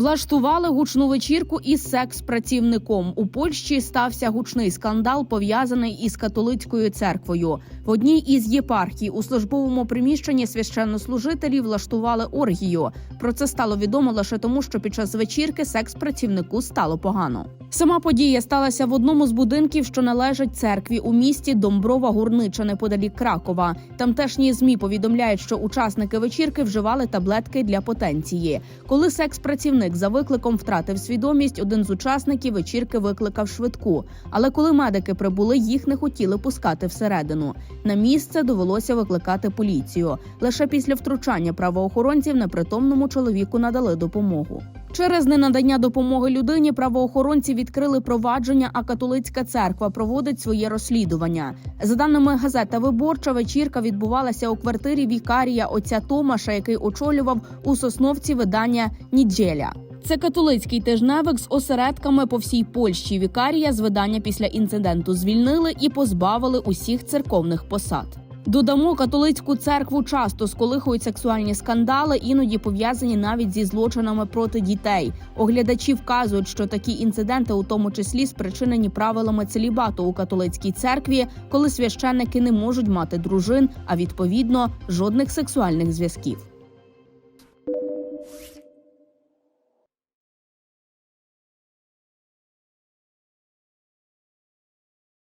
Влаштували гучну вечірку із секс-працівником. У Польщі стався гучний скандал, пов'язаний із католицькою церквою. В одній із єпархій у службовому приміщенні священнослужителі влаштували оргію. Про це стало відомо лише тому, що під час вечірки секс-працівнику стало погано. Сама подія сталася в одному з будинків, що належать церкві у місті Домброва Гурнича неподалік Кракова. Тамтешні змі повідомляють, що учасники вечірки вживали таблетки для потенції. Коли секс-працівник за викликом втратив свідомість, один з учасників вечірки викликав швидку. Але коли медики прибули, їх не хотіли пускати всередину. На місце довелося викликати поліцію. Лише після втручання правоохоронців непритомному чоловіку надали допомогу. Через ненадання допомоги людині правоохоронці відкрили провадження, а католицька церква проводить своє розслідування. За даними газета Виборча, вечірка відбувалася у квартирі вікарія отця Томаша, який очолював у сосновці видання Нідзеля. Це католицький тижневик з осередками по всій Польщі. Вікарія з видання після інциденту звільнили і позбавили усіх церковних посад. Додамо, католицьку церкву часто сколихують сексуальні скандали, іноді пов'язані навіть зі злочинами проти дітей. Оглядачі вказують, що такі інциденти, у тому числі, спричинені правилами целібату у католицькій церкві, коли священники не можуть мати дружин, а відповідно жодних сексуальних зв'язків.